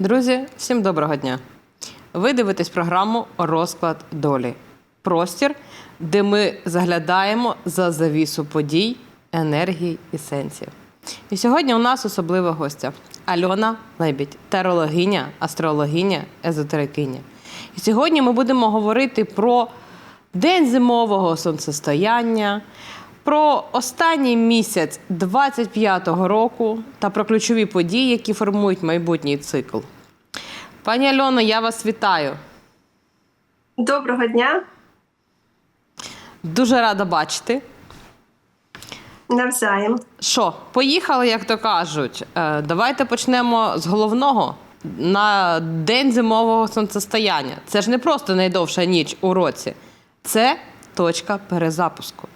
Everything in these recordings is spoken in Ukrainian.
Друзі, всім доброго дня! Ви дивитесь програму Розклад долі. Простір, де ми заглядаємо за завісу подій, енергії і сенсів. І сьогодні у нас особлива гостя Альона Лебідь, тарологиня, астрологиня, езотерикиня. І сьогодні ми будемо говорити про день зимового сонцестояння, про останній місяць 25-го року та про ключові події, які формують майбутній цикл. Пані Альоно, я вас вітаю. Доброго дня, Дуже рада бачити. навзаєм. Що, поїхали, як то кажуть. Е, Давайте почнемо з головного. На день зимового сонцестояння. Це ж не просто найдовша ніч у році, це точка перезапуску.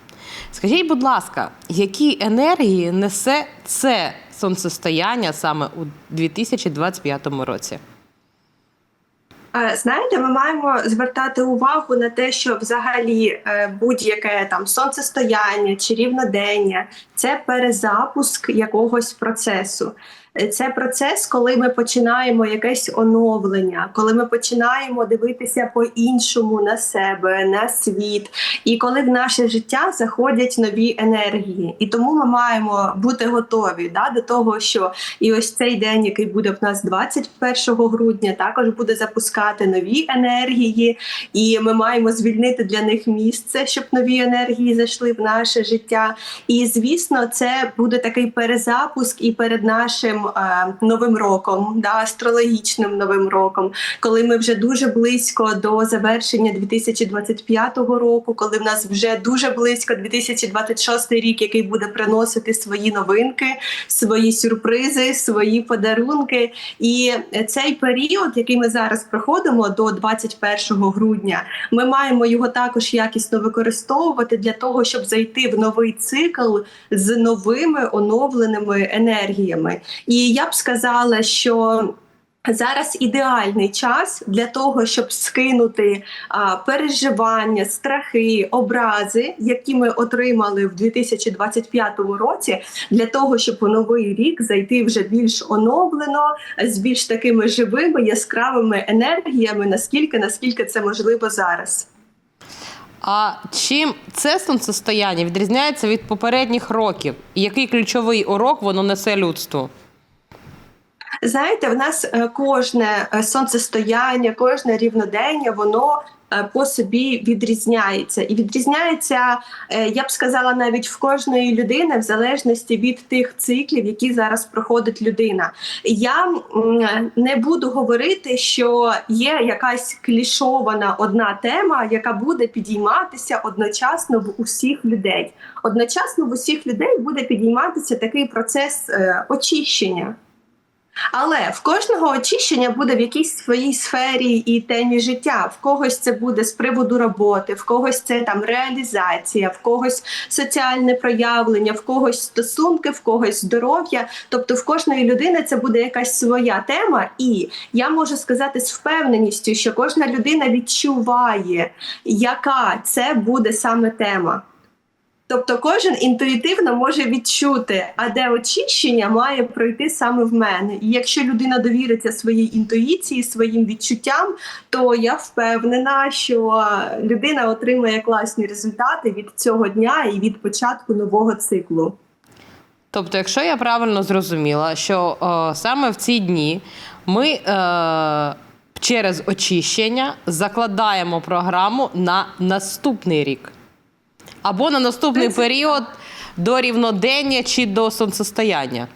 Скажіть, будь ласка, які енергії несе це сонцестояння саме у 2025 році? Е, Знаєте, ми маємо звертати увагу на те, що взагалі е, будь-яке там сонцестояння чи рівнодення це перезапуск якогось процесу. Це процес, коли ми починаємо якесь оновлення, коли ми починаємо дивитися по-іншому на себе, на світ, і коли в наше життя заходять нові енергії. І тому ми маємо бути готові да, до того, що і ось цей день, який буде в нас 21 грудня, також буде запускати нові енергії, і ми маємо звільнити для них місце, щоб нові енергії зайшли в наше життя. І звісно, це буде такий перезапуск і перед нашим е, новим роком, да, астрологічним новим роком, коли ми вже дуже близько до завершення 2025 року, коли в нас вже дуже близько 2026 рік, який буде приносити свої новинки, свої сюрпризи, свої подарунки. І цей період, який ми зараз проходимо до 21 грудня, ми маємо його також якісно використовувати для того, щоб зайти в новий цикл з новими оновленими енергіями. Я б сказала, що Зараз ідеальний час для того, щоб скинути а, переживання, страхи, образи, які ми отримали в 2025 році, для того, щоб у новий рік зайти вже більш оновлено, з більш такими живими яскравими енергіями, наскільки наскільки це можливо зараз. А чим це сонцестояння відрізняється від попередніх років? І який ключовий урок воно несе людству? Знаєте, в нас е, кожне е, сонцестояння, кожне рівнодення, воно е, по собі відрізняється. І відрізняється, я б сказала, навіть в кожної людини, в залежності від тих циклів, які зараз проходить людина. Я не буду говорити, що є якась клішована одна тема, яка буде підійматися одночасно в усіх людей. Одночасно в усіх людей буде підійматися такий процес очищення. Але в кожного очищення буде в якійсь своїй сфері і темі життя. В когось це буде з приводу роботи, в когось це там реалізація, в когось соціальне проявлення, в когось стосунки, в когось здоров'я. Тобто в кожної людини це буде якась своя тема, і я можу сказати з впевненістю, що кожна людина відчуває, яка це буде саме тема. Тобто кожен інтуїтивно може відчути, а де очищення має пройти саме в мене. І якщо людина довіриться своїй інтуїції, своїм відчуттям, то я впевнена, що людина отримає класні результати від цього дня і від початку нового циклу. Тобто, якщо я правильно зрозуміла, що е, саме в ці дні ми е, через очищення закладаємо програму на наступний рік або на наступний період до рівнодення чи до сонцестояння.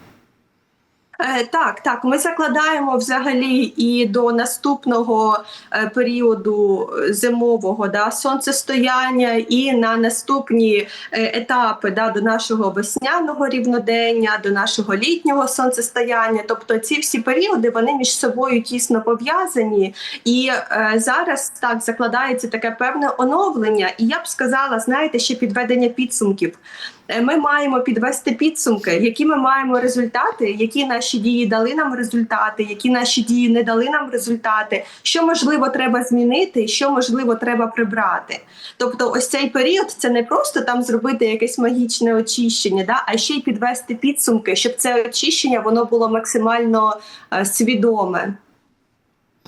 Е, Так, так, ми закладаємо взагалі і до наступного е, періоду зимового да, сонцестояння, і на наступні е, етапи да, до нашого весняного рівнодення, до нашого літнього сонцестояння. Тобто ці всі періоди вони між собою тісно пов'язані. І е, зараз так закладається таке певне оновлення. І я б сказала, знаєте, ще підведення підсумків. Е, Ми маємо підвести підсумки, які ми маємо результати, які наші дії дали нам результати, які наші дії не дали нам результати, що можливо треба змінити, що можливо треба прибрати. Тобто, ось цей період це не просто там зробити якесь магічне очищення, да, а ще й підвести підсумки, щоб це очищення воно було максимально е, свідоме.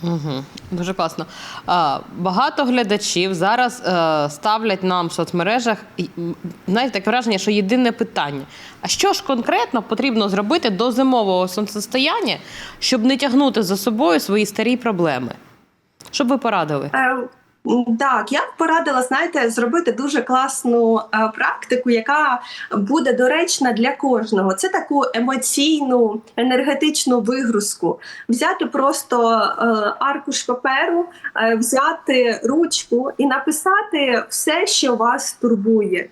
Угу. Дуже класно. А, багато глядачів зараз е, ставлять нам в соцмережах знаєте, таке враження, що єдине питання: а що ж конкретно потрібно зробити до зимового сонцестояння, щоб не тягнути за собою свої старі проблеми? Що б ви порадили? Так, я б порадила, знаєте, зробити дуже класну е, практику, яка буде доречна для кожного. Це таку емоційну енергетичну вигрузку. Взяти просто е, аркуш паперу, е, взяти ручку і написати все, що вас турбує.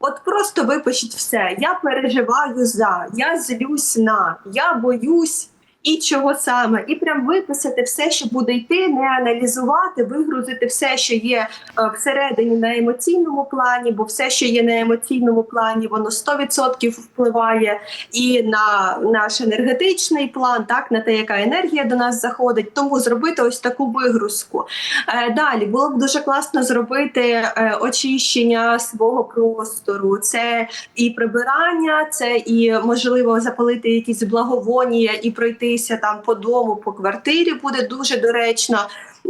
От просто випишіть все. Я переживаю за, я злюсь на, я боюсь. І чого саме, і прям виписати все, що буде йти, не аналізувати, вигрузити все, що є е, всередині на емоційному плані, бо все, що є на емоційному плані, воно 100% впливає і на наш енергетичний план, так на те, яка енергія до нас заходить. Тому зробити ось таку вигрузку. Е, Далі було б дуже класно зробити е, очищення свого простору. Це і прибирання, це і можливо запалити якісь благовонія і пройтися там по дому, по квартирі буде дуже доречно.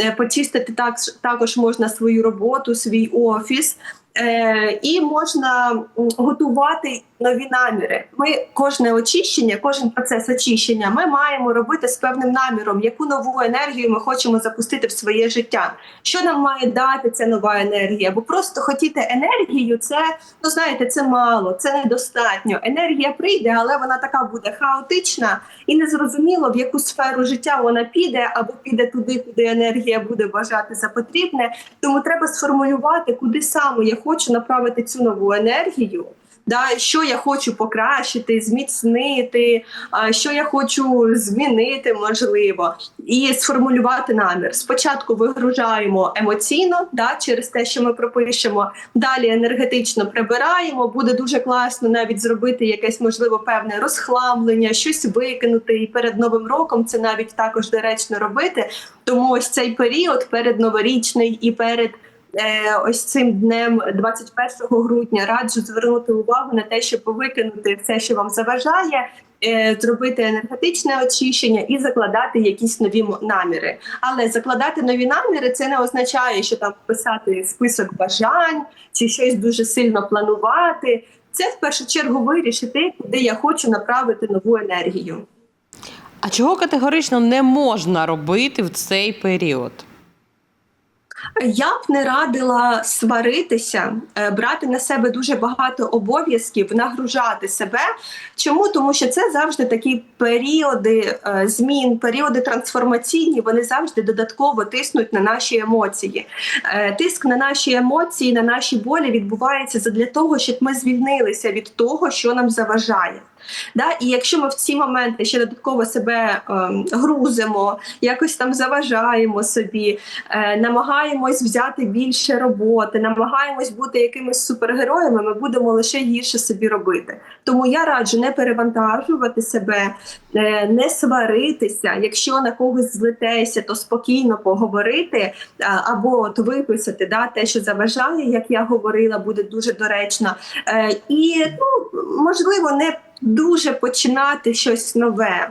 Е, Почистити так також можна свою роботу, свій офіс. Е, і можна готувати нові наміри. Ми кожне очищення, кожен процес очищення, ми маємо робити з певним наміром, яку нову енергію ми хочемо запустити в своє життя. Що нам має дати ця нова енергія? Бо просто хотіти енергію, це ну знаєте, це мало, це недостатньо. Енергія прийде, але вона така буде хаотична і незрозуміло, в яку сферу життя вона піде, або піде туди, куди енергія буде вважати за потрібне. Тому треба сформулювати, куди саме я хочу направити цю нову енергію. Да, що я хочу покращити, зміцнити, що я хочу змінити, можливо, і сформулювати намір. Спочатку вигружаємо емоційно, да, через те, що ми пропишемо. Далі енергетично прибираємо. Буде дуже класно навіть зробити якесь можливо певне розхламлення, щось викинути. І перед новим роком це навіть також доречно робити. Тому ось цей період передноворічний і перед. Е, ось цим днем 21 грудня раджу звернути увагу на те, щоб викинути все, що вам заважає, е, зробити енергетичне очищення і закладати якісь нові наміри. Але закладати нові наміри це не означає, що там писати список бажань чи щось дуже сильно планувати. Це в першу чергу вирішити, куди я хочу направити нову енергію. А чого категорично не можна робити в цей період? Я б не радила сваритися, е, брати на себе дуже багато обов'язків, нагружати себе. Чому? Тому що це завжди такі періоди е, змін, періоди трансформаційні. Вони завжди додатково тиснуть на наші емоції. Е, Тиск на наші емоції, на наші болі відбувається задля того, щоб ми звільнилися від того, що нам заважає. Да? І якщо ми в ці моменти ще додатково себе ем, грузимо, якось там заважаємо собі, е, намагаємось взяти більше роботи, намагаємось бути якимись супергероями, ми будемо лише гірше собі робити. Тому я раджу не перевантажувати себе, е, не сваритися. Якщо на когось злитеся, то спокійно поговорити а, або от виписати да, те, що заважає, як я говорила, буде дуже доречно. Е, І ну, можливо, не дуже починати щось нове.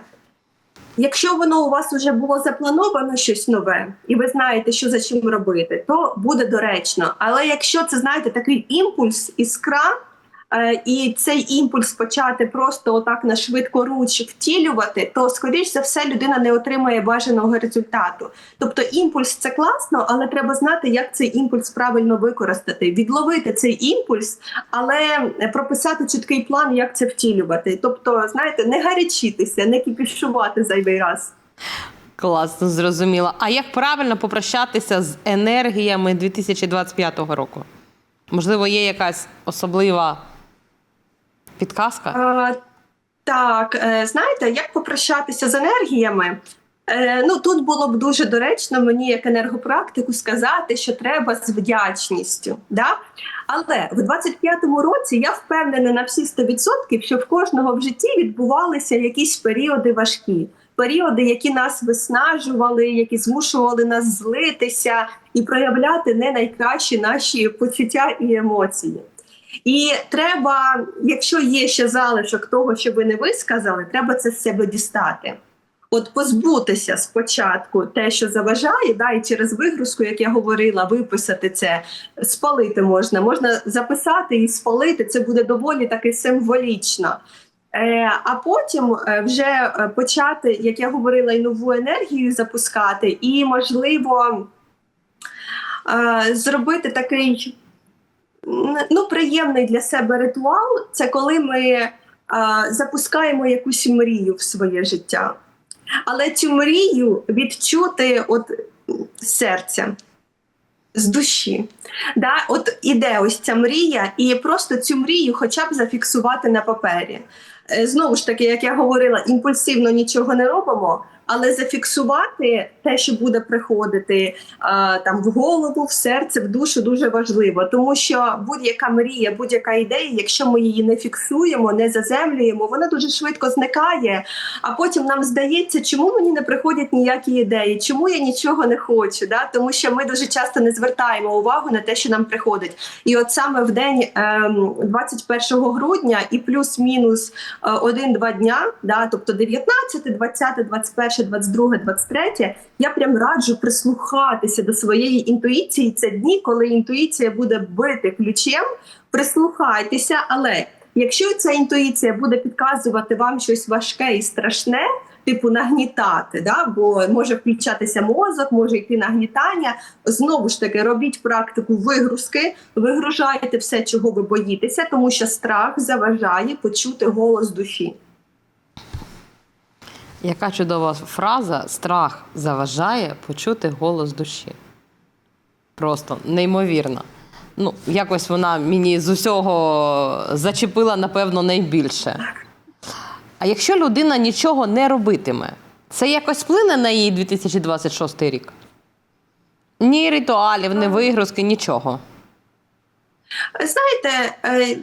Якщо воно у вас вже було заплановано щось нове, і ви знаєте, що за чим робити, то буде доречно. Але якщо це знаєте такий імпульс, іскра, і цей імпульс почати просто отак на швидкоруч втілювати, то скоріш за все людина не отримає бажаного результату. Тобто імпульс це класно, але треба знати, як цей імпульс правильно використати, відловити цей імпульс, але прописати чіткий план, як це втілювати. Тобто, знаєте, не гарячитися, не кіпішувати зайвий раз. Класно, зрозуміло. А як правильно попрощатися з енергіями 2025 року? Можливо, є якась особлива підказка? А, так, е, знаєте, як попрощатися з енергіями? Е, Ну тут було б дуже доречно мені, як енергопрактику, сказати, що треба з вдячністю. Да? Але в 25-му році я впевнена на всі 100%, що в кожного в житті відбувалися якісь періоди важкі. Періоди, які нас виснажували, які змушували нас злитися і проявляти не найкращі наші почуття і емоції. І треба, якщо є ще залишок того, що ви не висказали, треба це з себе дістати. От позбутися спочатку те, що заважає, да, і через вигрузку, як я говорила, виписати це, спалити можна. Можна записати і спалити. Це буде доволі таки символічно. Е, а потім е, вже е, почати, як я говорила, і нову енергію запускати, і можливо зробити такий ну, приємний для себе ритуал. Це коли ми запускаємо якусь мрію в своє життя. Але цю мрію відчути от серця, з душі. Да? От іде ось ця мрія, і просто цю мрію хоча б зафіксувати на папері. Е, Знову ж таки, як я говорила, імпульсивно нічого не робимо, але зафіксувати те, що буде приходити а, там в голову, в серце, в душу, дуже важливо, тому що будь-яка мрія, будь-яка ідея, якщо ми її не фіксуємо, не заземлюємо, вона дуже швидко зникає. А потім нам здається, чому мені не приходять ніякі ідеї, чому я нічого не хочу. Да? Тому що ми дуже часто не звертаємо увагу на те, що нам приходить. І от саме в день ем, 21 грудня і плюс-мінус е, один-два дня, да, тобто 19, 20, 21, 22, 23, я прям раджу прислухатися до своєї інтуїції. Це дні, коли інтуїція буде бити ключем. Прислухайтеся, але якщо ця інтуїція буде підказувати вам щось важке і страшне. Типу нагнітати, да? бо може включатися мозок, може йти нагнітання. Знову ж таки, робіть практику вигрузки, вигружайте все, чого ви боїтеся, тому що страх заважає почути голос душі. Яка чудова фраза страх заважає почути голос душі. Просто неймовірно. Ну, якось вона мені з усього зачепила, напевно, найбільше. А якщо людина нічого не робитиме, це якось вплине на її 2026 рік? Ні ритуалів, ні вигрузки, нічого. Знаєте, е,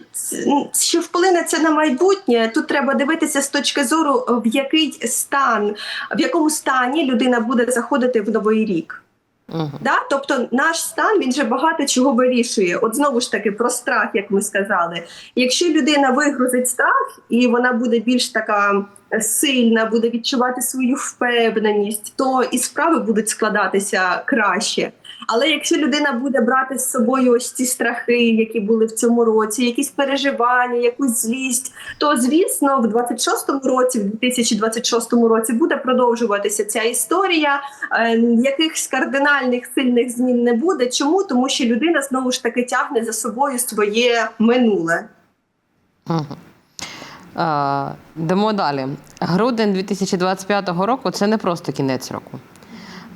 що вплине це на майбутнє, тут треба дивитися з точки зору, в який стан, в якому стані людина буде заходити в новий рік. Угу. Да? Тобто наш стан він же багато чого вирішує. От знову ж таки про страх, як ми сказали. Якщо людина вигрузить страх і вона буде більш така сильна, буде відчувати свою впевненість, то і справи будуть складатися краще. Але якщо людина буде брати з собою ось ці страхи, які були в цьому році, якісь переживання, якусь злість, то звісно, в 26-му році, в 2026 році буде продовжуватися ця історія. Е, Якихось кардинальних сильних змін не буде. Чому? Тому що людина знову ж таки тягне за собою своє минуле. Угу. Е, йдемо далі. Грудень 2025 року це не просто кінець року.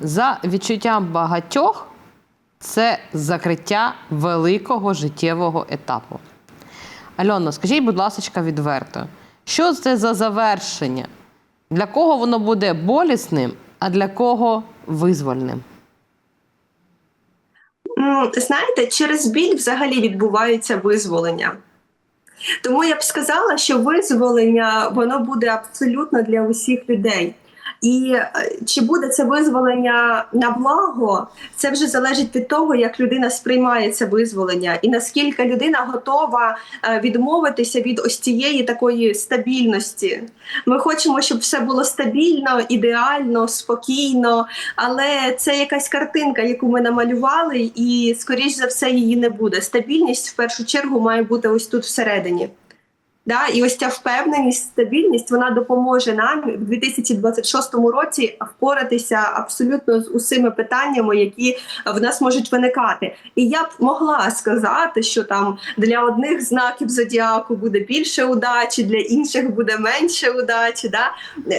За відчуттям багатьох, це закриття великого життєвого етапу. Альоно, скажіть, будь ласка, відверто, що це за завершення? Для кого воно буде болісним, а для кого визвольним? Знаєте, через біль взагалі відбувається визволення. Тому я б сказала, що визволення воно буде абсолютно для усіх людей. І е, чи буде це визволення на благо, це вже залежить від того, як людина сприймає це визволення, і наскільки людина готова е, відмовитися від ось цієї такої стабільності. Ми хочемо, щоб все було стабільно, ідеально, спокійно, але це якась картинка, яку ми намалювали, і скоріш за все її не буде. Стабільність в першу чергу має бути ось тут всередині. Да, і ось ця впевненість, стабільність вона допоможе нам в 2026 році впоратися абсолютно з усіми питаннями, які в нас можуть виникати. І я б могла сказати, що там для одних знаків зодіаку буде більше удачі, для інших буде менше удачі. Да?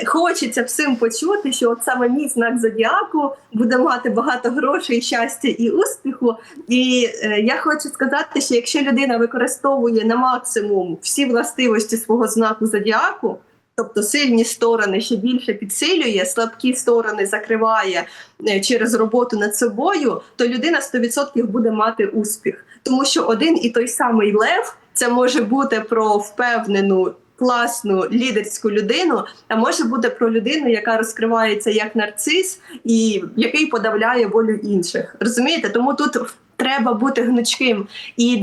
Хочеться всім почути, що от саме мій знак зодіаку буде мати багато грошей, щастя і успіху. І е, я хочу сказати, що якщо людина використовує на максимум всі властивості свого знаку зодіаку, тобто сильні сторони ще більше підсилює, слабкі сторони закриває е, через роботу над собою, то людина 100% буде мати успіх, тому що один і той самий лев це може бути про впевнену. Класну лідерську людину, а може бути про людину, яка розкривається як нарцис, і який подавляє волю інших. Розумієте? Тому тут треба бути гнучким. І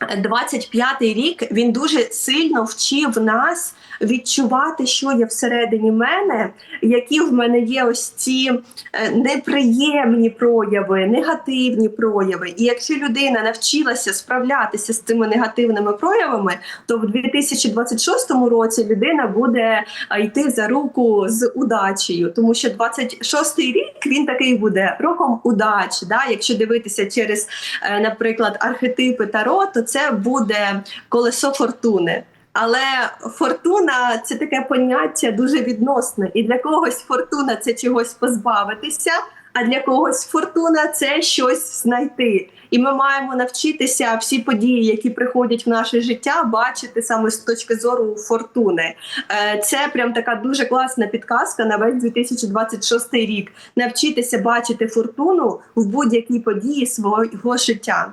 25-й рік він дуже сильно вчив нас відчувати, що є всередині мене, які в мене є ось ці е, неприємні прояви, негативні прояви. І якщо людина навчилася справлятися з цими негативними проявами, то в 2026 році людина буде е, йти за руку з удачею, тому що 26-й рік він такий буде роком удачі. Да? Якщо дивитися через, е, наприклад, архетипи Таро, то це буде колесо фортуни. Але фортуна це таке поняття дуже відносне. І для когось фортуна це чогось позбавитися, а для когось фортуна це щось знайти. І ми маємо навчитися всі події, які приходять в наше життя, бачити саме з точки зору фортуни. Е, Це прям така дуже класна підказка на весь 2026 рік. Навчитися бачити фортуну в будь-якій події свого життя.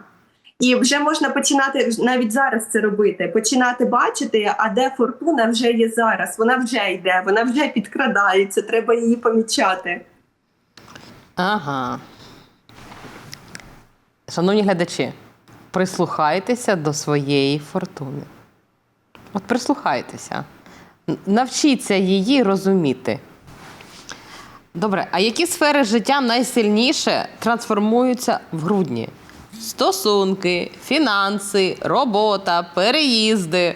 І вже можна починати навіть зараз це робити. Починати бачити, а де фортуна вже є зараз. Вона вже йде, вона вже підкрадається. Треба її помічати. Ага. Шановні глядачі, прислухайтеся до своєї фортуни. От прислухайтеся. Навчіться її розуміти. Добре, а які сфери життя найсильніше трансформуються в грудні? Стосунки, фінанси, робота, переїзди.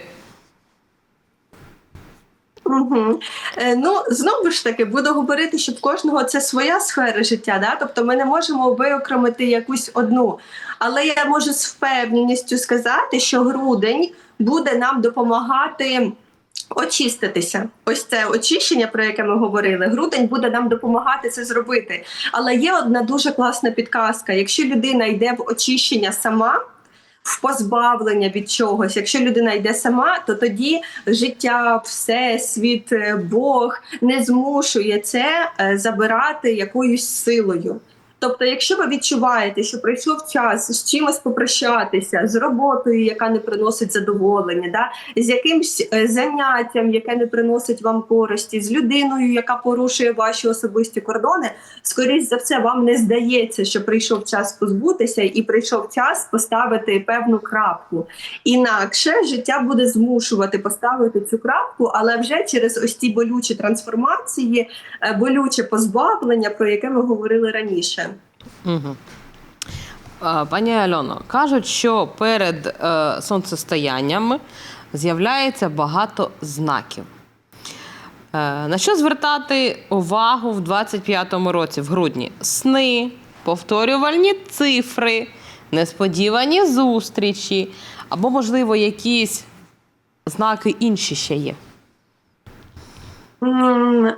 Угу. Е, ну знову ж таки буду говорити, що в кожного це своя сфера життя. Да? Тобто ми не можемо виокремити якусь одну. Але я можу з впевненістю сказати, що грудень буде нам допомагати. Очиститися, ось це очищення, про яке ми говорили. Грудень буде нам допомагати це зробити. Але є одна дуже класна підказка: якщо людина йде в очищення сама, в позбавлення від чогось, якщо людина йде сама, то тоді життя, всесвіт, е, Бог не змушує це е, забирати якоюсь силою. Тобто, якщо ви відчуваєте, що прийшов час з чимось попрощатися, з роботою, яка не приносить задоволення, да, з якимсь е, заняттям, яке не приносить вам користі, з людиною, яка порушує ваші особисті кордони, скоріш за все, вам не здається, що прийшов час позбутися, і прийшов час поставити певну крапку. Інакше життя буде змушувати поставити цю крапку, але вже через ось ці болючі трансформації, е, болюче позбавлення, про яке ми говорили раніше. Угу. Пані Альоно, кажуть, що перед е, сонцестоянням з'являється багато знаків. Е, на що звертати увагу в 25-му році, в грудні? Сни, повторювальні цифри, несподівані зустрічі, або, можливо, якісь знаки інші ще є.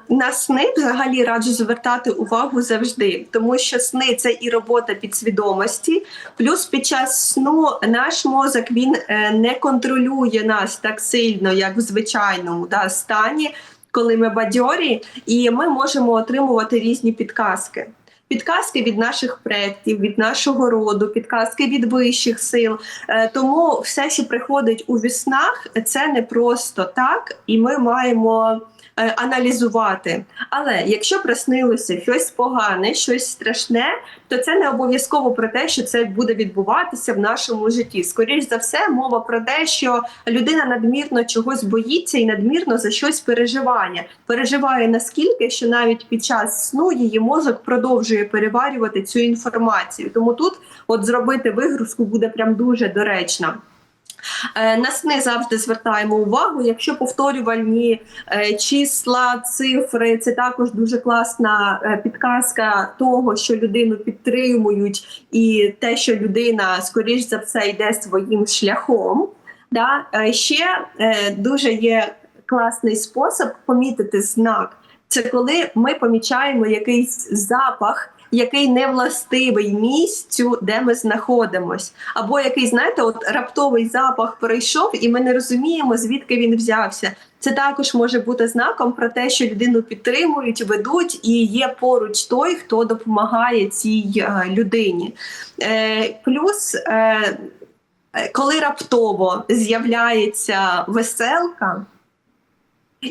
На сни взагалі раджу звертати увагу завжди, тому що сни це і робота підсвідомості. Плюс під час сну наш мозок він е, не контролює нас так сильно, як в звичайному да, стані, коли ми бадьорі, і ми можемо отримувати різні підказки. Підказки від наших предків, від нашого роду, підказки від вищих сил. Е, Тому все, що приходить у віснах, це не просто так, і ми маємо аналізувати. Але якщо приснилося щось погане, щось страшне, то це не обов'язково про те, що це буде відбуватися в нашому житті. Скоріш за все, мова про те, що людина надмірно чогось боїться і надмірно за щось переживає. Переживає наскільки, що навіть під час сну її мозок продовжує переварювати цю інформацію. Тому тут, от зробити вигрузку, буде прям дуже доречно. Е, На сни завжди звертаємо увагу. Якщо повторювальні е, числа, цифри, це також дуже класна е, підказка того, що людину підтримують, і те, що людина скоріш за все йде своїм шляхом. Да? Ще дуже є класний спосіб помітити знак. Це коли ми помічаємо якийсь запах, який не властивий місцю, де ми знаходимось, або який, знаєте, от раптовий запах прийшов, і ми не розуміємо, звідки він взявся. Це також може бути знаком про те, що людину підтримують, ведуть, і є поруч той, хто допомагає цій е, людині. Е, плюс, е, е, коли раптово з'являється веселка.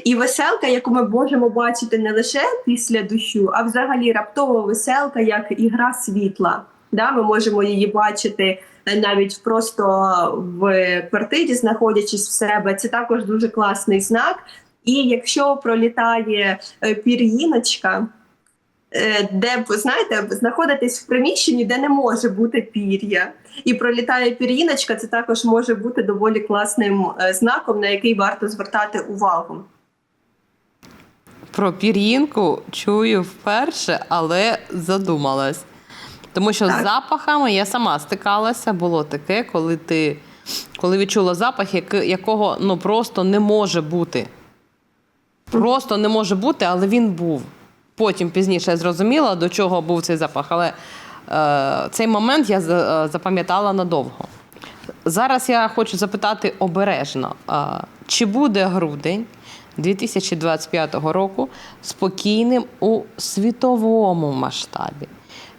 І веселка, яку ми можемо бачити не лише після дощу, а взагалі раптова веселка, як ігра світла. Да, ми можемо її бачити е, навіть просто в квартирі, знаходячись в себе. Це також дуже класний знак. І якщо пролітає е, пір'їночка, е, де знаєте, знаходитесь в приміщенні, де не може бути пір'я, і пролітає пір'їночка, це також може бути доволі класним знаком, на який варто звертати увагу. Про пір'їнку чую вперше, але задумалась. Тому що з запахами я сама стикалася, було таке, коли ти коли відчула запах, яки- якого ну, просто не може бути. Просто не може бути, але він був. Потім пізніше я зрозуміла, до чого був цей запах. Але е, цей момент я за- е, запам'ятала надовго. Зараз я хочу запитати обережно: а, чи буде грудень 2025 року спокійним у світовому масштабі?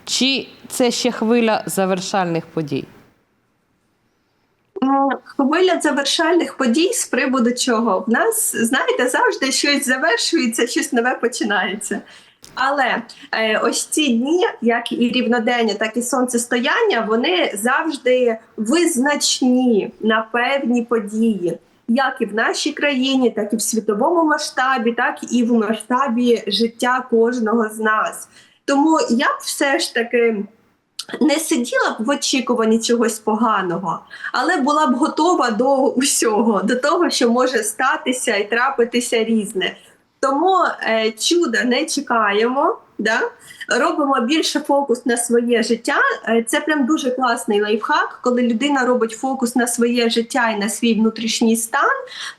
Чи це ще хвиля завершальних подій? Ну, Хвиля завершальних подій з приводу чого? В нас, знаєте, завжди щось завершується, щось нове починається. Але е, ось ці дні, як і рівнодення, так і сонцестояння, вони завжди визначні на певні події, як і в нашій країні, так і в світовому масштабі, так і в масштабі життя кожного з нас. Тому я б все ж таки не сиділа б в очікуванні чогось поганого, але була б готова до усього, до того, що може статися і трапитися різне. Тому е, чуда не чекаємо, да? Робимо більше фокус на своє життя. Е, це прям дуже класний лайфхак, коли людина робить фокус на своє життя і на свій внутрішній стан,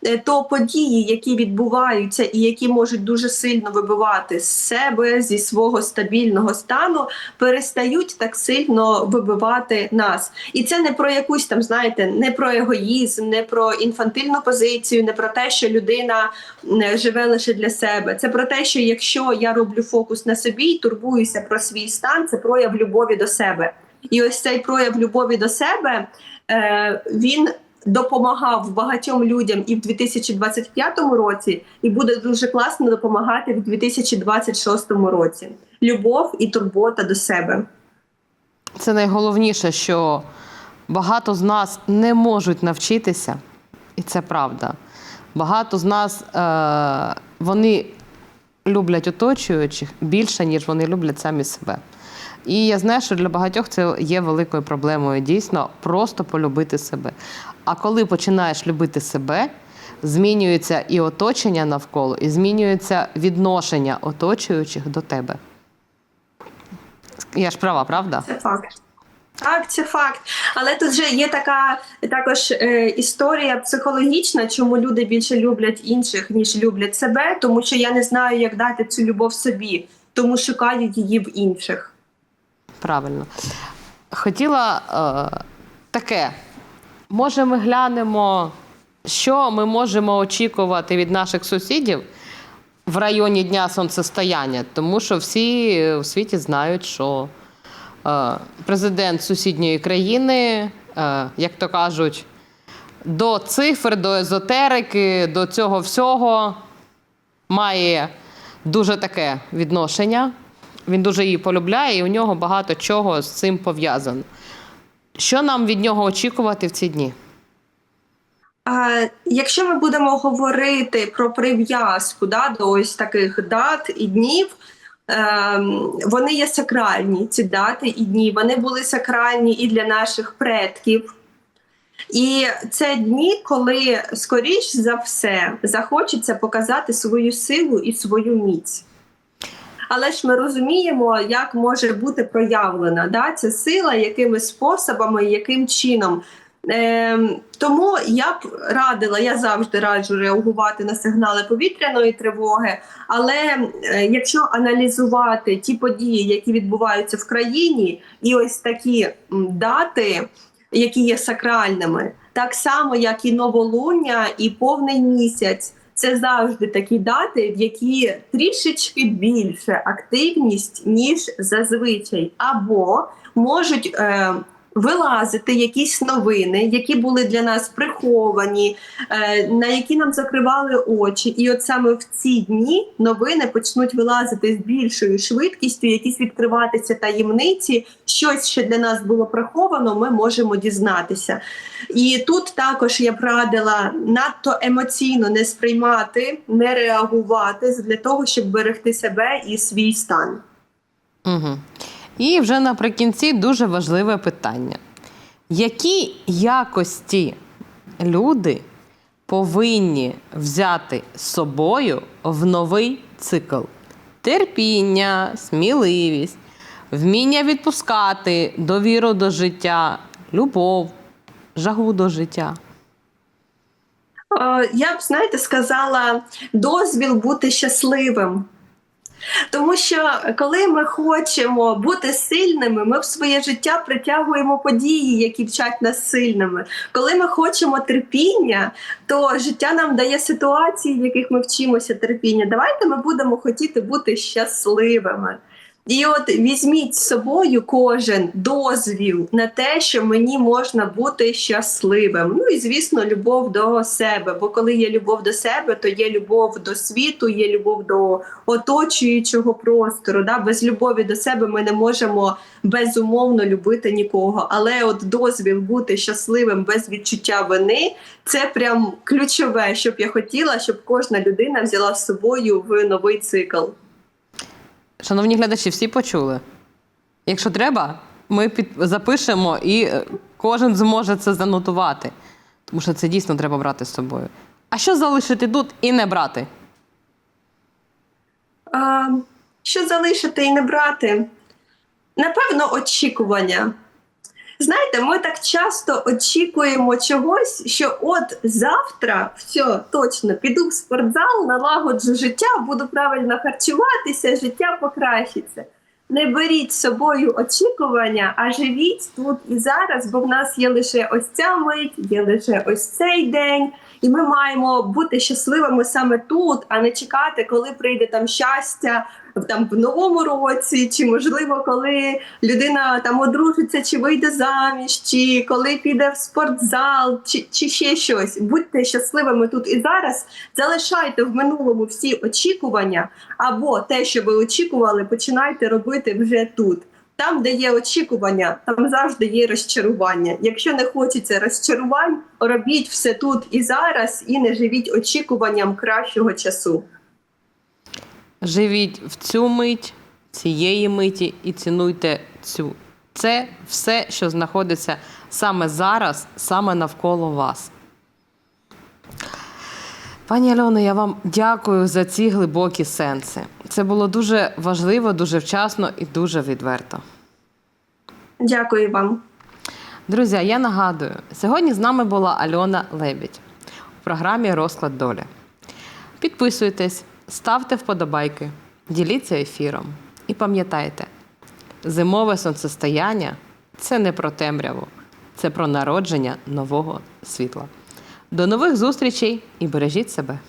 е, то події, які відбуваються і які можуть дуже сильно вибивати з себе зі свого стабільного стану, перестають так сильно вибивати нас. І це не про якусь там, знаєте, не про егоїзм, не про інфантильну позицію, не про те, що людина живе лише для себе. Це про те, що якщо я роблю фокус на собі і турбуюся про свій стан, це прояв любові до себе. І ось цей прояв любові до себе е, він. Допомагав багатьом людям і в 2025 році, і буде дуже класно допомагати в 2026 році. Любов і турбота до себе. Це найголовніше, що багато з нас не можуть навчитися, і це правда. Багато з нас е, вони люблять оточуючих більше, ніж вони люблять самі себе. І я знаю, що для багатьох це є великою проблемою. Дійсно, просто полюбити себе. А коли починаєш любити себе, змінюється і оточення навколо, і змінюється відношення оточуючих до тебе. Я ж права, правда? Це факт. Так, це факт. Але тут вже є така також е, історія психологічна, чому люди більше люблять інших, ніж люблять себе, тому що я не знаю, як дати цю любов собі, тому шукаю її в інших. Правильно. Хотіла е, таке. Може, ми глянемо, що ми можемо очікувати від наших сусідів в районі Дня сонцестояння, тому що всі у світі знають, що президент сусідньої країни, е, як то кажуть, до цифр, до езотерики, до цього всього має дуже таке відношення. Він дуже її полюбляє, і у нього багато чого з цим пов'язано. Що нам від нього очікувати в ці дні? Якщо ми будемо говорити про прив'язку да, до ось таких дат і днів, вони є сакральні, ці дати і дні. Вони були сакральні і для наших предків. І це дні, коли, скоріш за все, захочеться показати свою силу і свою міць. Але ж ми розуміємо, як може бути проявлена да, ця сила, якими способами, яким чином. Ем, тому я б радила, я завжди раджу реагувати на сигнали повітряної тривоги. Але е, якщо аналізувати ті події, які відбуваються в країні, і ось такі дати, які є сакральними, так само як і новолуння, і повний місяць. Це завжди такі дати, в які трішечки більше активність, ніж зазвичай, або можуть е, вилазити якісь новини, які були для нас приховані, е, на які нам закривали очі. І от саме в ці дні новини почнуть вилазити з більшою швидкістю, якісь відкриватися таємниці, щось, що для нас було приховано, ми можемо дізнатися. І тут також я б радила надто емоційно не сприймати, не реагувати для того, щоб берегти себе і свій стан. Угу. І вже наприкінці дуже важливе питання: які якості люди повинні взяти з собою в новий цикл? Терпіння, сміливість, вміння відпускати, довіру до життя, любов, жагу до життя. Е, Я б, знаєте, сказала дозвіл бути щасливим. Тому що коли ми хочемо бути сильними, ми в своє життя притягуємо події, які вчать нас сильними. Коли ми хочемо терпіння, то життя нам дає ситуації, в яких ми вчимося терпіння. Давайте ми будемо хотіти бути щасливими. І от візьміть з собою кожен дозвіл на те, що мені можна бути щасливим. Ну і звісно, любов до себе. Бо коли є любов до себе, то є любов до світу, є любов до оточуючого простору. Да? Без любові до себе ми не можемо безумовно любити нікого. Але от дозвіл бути щасливим без відчуття вини це прям ключове, щоб я хотіла, щоб кожна людина взяла з собою в новий цикл. Шановні глядачі, всі почули. Якщо треба, ми під... запишемо і е, кожен зможе це занотувати. Тому що це дійсно треба брати з собою. А що залишити тут і не брати? А, що залишити і не брати? Напевно, очікування. Знаєте, ми так часто очікуємо чогось, що от завтра все точно піду в спортзал, налагоджу життя, буду правильно харчуватися, життя покращиться. Не беріть з собою очікування, а живіть тут і зараз, бо в нас є лише ось ця мить, є лише ось цей день, і ми маємо бути щасливими саме тут, а не чекати, коли прийде там щастя там в новому році, чи можливо, коли людина там одружиться, чи вийде заміж, чи коли піде в спортзал, чи, чи ще щось. Будьте щасливими тут і зараз. Залишайте в минулому всі очікування, або те, що ви очікували, починайте робити вже тут. Там, де є очікування, там завжди є розчарування. Якщо не хочеться розчарувань, робіть все тут і зараз, і не живіть очікуванням кращого часу. Живіть в цю мить, цієї миті і цінуйте цю. Це все, що знаходиться саме зараз, саме навколо вас. Пані Альоно, я вам дякую за ці глибокі сенси. Це було дуже важливо, дуже вчасно і дуже відверто. Дякую вам. Друзі, я нагадую, сьогодні з нами була Альона Лебідь у програмі Розклад долі. Підписуйтесь, ставте вподобайки, діліться ефіром. І пам'ятайте, зимове сонцестояння це не про темряву, це про народження нового світла. До нових зустрічей і бережіть себе!